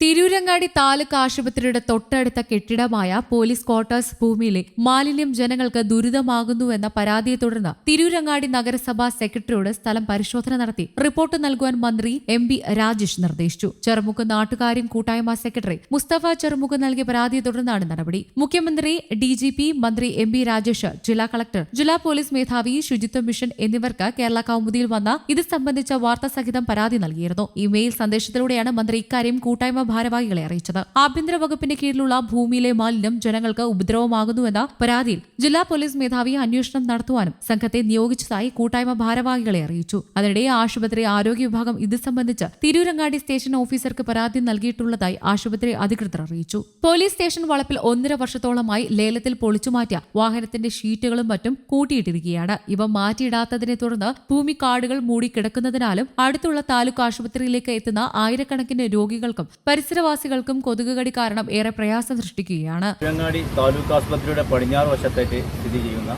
തിരൂരങ്ങാടി താലൂക്ക് ആശുപത്രിയുടെ തൊട്ടടുത്ത കെട്ടിടമായ police quarters ഭൂമിയിലെ മാലിന്യം ജനങ്ങൾക്ക് ദുരിതമാകുന്നുവെന്ന പരാതിയെ തുടർന്ന് തിരൂരങ്ങാടി നഗരസഭാ സെക്രട്ടറിയോട് സ്ഥലം പരിശോധന നടത്തി റിപ്പോർട്ട് നൽകുവാൻ മന്ത്രി എം ബി രാജേഷ് നിർദ്ദേശിച്ചു. ചെറുമുക്ക് നാട്ടുകാരും കൂട്ടായ്മ സെക്രട്ടറി മുസ്തഫ ചെറുമുക്ക് നൽകിയ പരാതിയെ തുടർന്നാണ് നടപടി. മുഖ്യമന്ത്രി ഡി ജി പി മന്ത്രി എം ബി രാജേഷ് ജില്ലാ കളക്ടർ ജില്ലാ പോലീസ് മേധാവി ശുചിത്വ മിഷൻ എന്നിവർക്ക് കേരള കൗമുദിയിൽ വന്ന ഇത് സംബന്ധിച്ച വാർത്താസഹിതം പരാതി നൽകിയിരുന്നു. ഇമെയിൽ സന്ദേശത്തിലൂടെയാണ് മന്ത്രി ഇക്കാര്യം കൂട്ടായ്മ ഭാരവാഹികളെ അറിയിച്ചത്. ആഭ്യന്തര വകുപ്പിന്റെ കീഴിലുള്ള ഭൂമിയിലെ മാലിന്യം ജനങ്ങൾക്ക് ഉപദ്രവമാകുന്നുവെന്ന പരാതിയിൽ ജില്ലാ പോലീസ് മേധാവി അന്വേഷണം നടത്തുവാനും സംഘത്തെ നിയോഗിച്ചതായി കൂട്ടായ്മ ഭാരവാഹികളെ അറിയിച്ചു. അതിനിടെ ആശുപത്രി ആരോഗ്യ വിഭാഗം ഇത് സംബന്ധിച്ച് തിരൂരങ്ങാടി സ്റ്റേഷൻ ഓഫീസർക്ക് പരാതി നൽകിയിട്ടുള്ളതായി ആശുപത്രി അധികൃതർ അറിയിച്ചു. പോലീസ് സ്റ്റേഷൻ വളപ്പിൽ ഒന്നര വർഷത്തോളമായി ലേലത്തിൽ പൊളിച്ചുമാറ്റിയ വാഹനത്തിന്റെ ഷീറ്റുകളും മറ്റും കൂട്ടിയിട്ടിരിക്കുകയാണ്. ഇവ മാറ്റിയിടാത്തതിനെ തുടർന്ന് ഭൂമി കാടുകൾ മൂടിക്കിടക്കുന്നതിനാലും അടുത്തുള്ള താലൂക്ക് ആശുപത്രിയിലേക്ക് എത്തുന്ന ആയിരക്കണക്കിന് രോഗികൾക്കും പരിസരവാസികൾക്കും കൊതുകുകടി കാരണം ഏറെ പ്രയാസം സൃഷ്ടിക്കുകയാണ്. തിരങ്ങാടി താലൂക്ക് ആസ്പത്രിയുടെ പടിഞ്ഞാറ് വശത്തേക്ക് സ്ഥിതി ചെയ്യുന്ന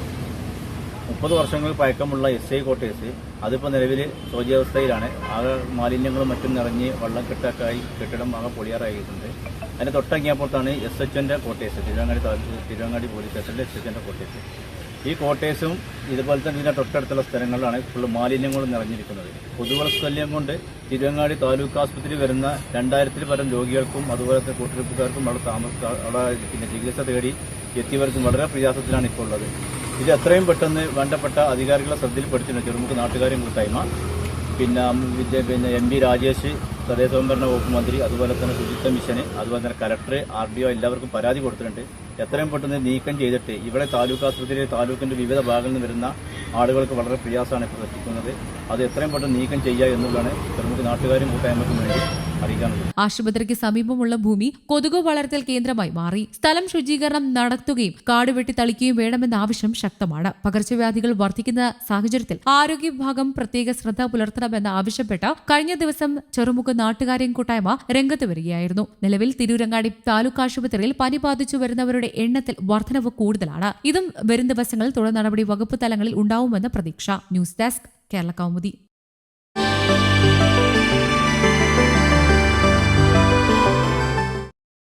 മുപ്പത് വർഷങ്ങൾ പഴക്കമുള്ള എസ് ഐ കോട്ടേഴ്സ് അതിപ്പോൾ നിലവിൽ ശോചാവസ്ഥയിലാണ് ആകെ മാലിന്യങ്ങളും മറ്റും നിറഞ്ഞ് വെള്ളക്കെട്ടൊക്കെയായി കെട്ടിടം ആകെ പൊളിയാറായിട്ടുണ്ട്. അതിന് തൊട്ടങ്ങിയപ്പോഴത്താണ് എസ് എച്ച് എന്റെ കോട്ടേഴ്സ് തിരുവങ്ങാടി താലൂക്ക് തിരുവങ്ങാടി പോലീസ് സ്റ്റേഷനിലെ എസ് എച്ച് എന്റെ കോട്ടേഴ്സ് ഈ കോട്ടേഴ്സും ഇതുപോലെ തന്നെ ഇതിന്റെ തൊട്ടടുത്തുള്ള സ്ഥലങ്ങളിലാണ് ഫുൾ മാലിന്യങ്ങളും നിറഞ്ഞിരിക്കുന്നത്. പൊതുവളസ്ഥല്യം കൊണ്ട് തിരുവങ്ങാടി താലൂക്ക് ആസ്പത്രി വരുന്ന രണ്ടായിരത്തിൽ പരം രോഗികൾക്കും അതുപോലെ തന്നെ കൂട്ടിരിപ്പുകാർക്കും അവിടെ താമസ അവിടെ പിന്നെ ചികിത്സ തേടി എത്തിയവർക്കും വളരെ പ്രയാസത്തിലാണ് ഇപ്പോൾ ഉള്ളത്. ഇത് എത്രയും പെട്ടെന്ന് വേണ്ടപ്പെട്ട അധികാരികളെ ശ്രദ്ധയിൽപ്പെടുത്തിയിട്ടുണ്ട് ചെറുമുക്ക് നാട്ടുകാരും കൂട്ടായ്മ. പിന്നെ പിന്നെ എം പി രാജേഷ് തദ്ദേശ സ്വയംഭരണ വകുപ്പ് മന്ത്രി അതുപോലെ തന്നെ ശുചിത്വ മിഷന് അതുപോലെ തന്നെ കലക്ടർ ആർ ഡി ഒ എല്ലാവർക്കും പരാതി കൊടുത്തിട്ടുണ്ട്. എത്രയും പെട്ടെന്ന് നീക്കം ചെയ്തിട്ട് ഇവിടെ താലൂക്ക് ആശുപത്രിയിലെ താലൂക്കിന്റെ വിവിധ ഭാഗങ്ങളിൽ നിന്ന് വരുന്ന ആളുകൾക്ക് വളരെ പ്രയാസമാണ് ഇപ്പോൾ എത്തിക്കുന്നത്. അത് എത്രയും പെട്ടെന്ന് നീക്കം ചെയ്യുക എന്നുള്ളതാണ് ചെറുമുക്ക് നാട്ടുകാരും കൂട്ടായ്മയ്ക്കും വേണ്ടി ആശുപത്രിക്ക് സമീപമുള്ള ഭൂമി കൊതുക് വളർത്തൽ കേന്ദ്രമായി മാറി. സ്ഥലം ശുചീകരണം നടത്തുകയും കാട് വെട്ടി തളിക്കുകയും വേണമെന്ന ആവശ്യം ശക്തമാണ്. പകർച്ചവ്യാധികൾ വർദ്ധിക്കുന്ന സാഹചര്യത്തിൽ ആരോഗ്യ വിഭാഗം പ്രത്യേക ശ്രദ്ധ പുലർത്തണമെന്ന് ആവശ്യപ്പെട്ട് കഴിഞ്ഞ ദിവസം ചെറുമുഖ നാട്ടുകാരെയും കൂട്ടായ്മ രംഗത്ത് വരികയായിരുന്നു. നിലവിൽ തിരൂരങ്ങാടി താലൂക്ക് ആശുപത്രിയിൽ പനി ബാധിച്ചു വരുന്നവരുടെ എണ്ണത്തിൽ വർധനവ് കൂടുതലാണ്. ഇതും വരും ദിവസങ്ങളിൽ തുടർ നടപടി വകുപ്പ് തലങ്ങളിൽ ഉണ്ടാവുമെന്ന് പ്രതീക്ഷ. News desk Kerala Kaumudi.